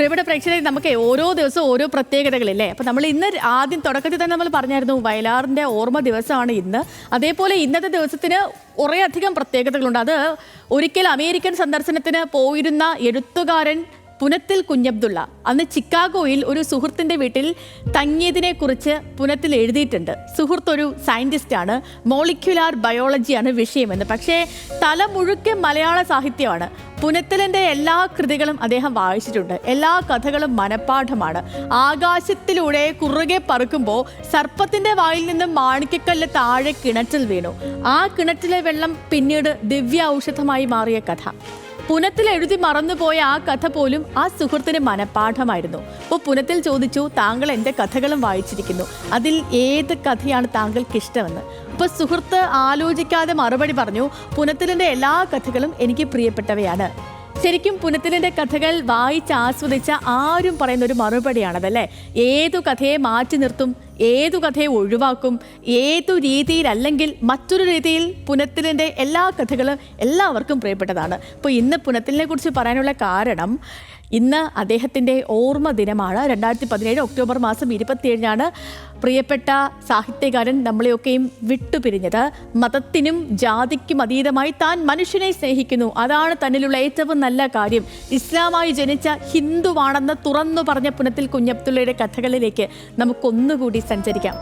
പ്രിയപ്പെട്ട പ്രേക്ഷകരെ നമുക്ക് ഓരോ ദിവസവും ഓരോ പ്രത്യേകതകളില്ലേ? അപ്പം നമ്മൾ ഇന്ന് ആദ്യം തുടക്കത്തിൽ തന്നെ നമ്മൾ പറഞ്ഞായിരുന്നു വയലാറിന്റെ ഓർമ്മ ദിവസമാണ് ഇന്ന്. അതേപോലെ ഇന്നത്തെ ദിവസത്തിന് കുറേയധികം പ്രത്യേകതകളുണ്ട്. അത് ഒരിക്കൽ അമേരിക്കൻ സന്ദർശനത്തിന് പോയിരുന്ന എഴുത്തുകാരൻ പുനത്തിൽ കുഞ്ഞബ്ദുള്ള അന്ന് ചിക്കാഗോയിൽ ഒരു സുഹൃത്തിന്റെ വീട്ടിൽ തങ്ങിയതിനെ കുറിച്ച് പുനത്തിൽ എഴുതിയിട്ടുണ്ട്. സുഹൃത്ത് ഒരു സയന്റിസ്റ്റാണ് മോളിക്യുലാർ ബയോളജിയാണ് വിഷയമെന്ന്. പക്ഷേ തല മുഴുക്കെ മലയാള സാഹിത്യമാണ്. പുനത്തിലിന്റെ എല്ലാ കൃതികളും അദ്ദേഹം വായിച്ചിട്ടുണ്ട്. എല്ലാ കഥകളും മനഃപ്പാഠമാണ്. ആകാശത്തിലൂടെ കുറുകെ പറക്കുമ്പോൾ സർപ്പത്തിന്റെ വായിൽ നിന്ന് മാണിക്കക്കല്ല് താഴെ കിണറ്റിൽ വീണു. ആ കിണറ്റിലെ വെള്ളം പിന്നീട് ദിവ്യ ഔഷധമായി മാറിയ കഥ. പുനത്തിൽ എഴുതി മറന്നുപോയ ആ കഥ പോലും ആ സുഹൃത്തിന് മനപാഠമായിരുന്നു. അപ്പോൾ പുനത്തിൽ ചോദിച്ചു താങ്കൾ എന്റെ കഥകളും വായിച്ചിരിക്കുന്നു. അതിൽ ഏത് കഥയാണ് താങ്കൾക്ക് ഇഷ്ടമെന്ന് അപ്പോൾ സുഹൃത്ത് ആലോചിക്കാതെ മറുപടി പറഞ്ഞു പുനത്തിലിന്റെ എല്ലാ കഥകളും എനിക്ക് പ്രിയപ്പെട്ടവയാണ്. ശരിക്കും പുനത്തിലിന്റെ കഥകൾ വായിച്ച് ആസ്വദിച്ച ആരും പറയുന്ന ഒരു മറുപടിയാണതല്ലേ? ഏതു കഥയെ മാറ്റി നിർത്തും? ഏതു കഥയെ ഒഴിവാക്കും ഏതു രീതിയിലല്ലെങ്കിൽ മറ്റൊരു രീതിയിൽ പുനത്തിലിന്റെ എല്ലാ കഥകളും എല്ലാവർക്കും പ്രിയപ്പെട്ടതാണ്. അപ്പോൾ ഇന്ന് പുനത്തിലിനെ കുറിച്ച് പറയാനുള്ള കാരണം ഇന്ന് അദ്ദേഹത്തിന്റെ ഓർമ്മ ദിനമാണ്. രണ്ടായിരത്തി പതിനേഴ് ഒക്ടോബർ മാസം ഇരുപത്തിയേഴിനാണ് പ്രിയപ്പെട്ട സാഹിത്യകാരൻ നമ്മളെയൊക്കെയും വിട്ടുപിരിഞ്ഞത്. മതത്തിനും ജാതിക്കും അതീതമായി താൻ മനുഷ്യനെ സ്നേഹിക്കുന്നു. അതാണ് തന്നിലുള്ള ഏറ്റവും നല്ല കാര്യം. ഇസ്ലാമായി ജനിച്ച ഹിന്ദുവാണെന്ന് തുറന്നു പറഞ്ഞ പുനത്തിൽ കുഞ്ഞബ്ദുള്ളയുടെ കഥകളിലേക്ക് നമുക്കൊന്നുകൂടി സഞ്ചരിക്കാം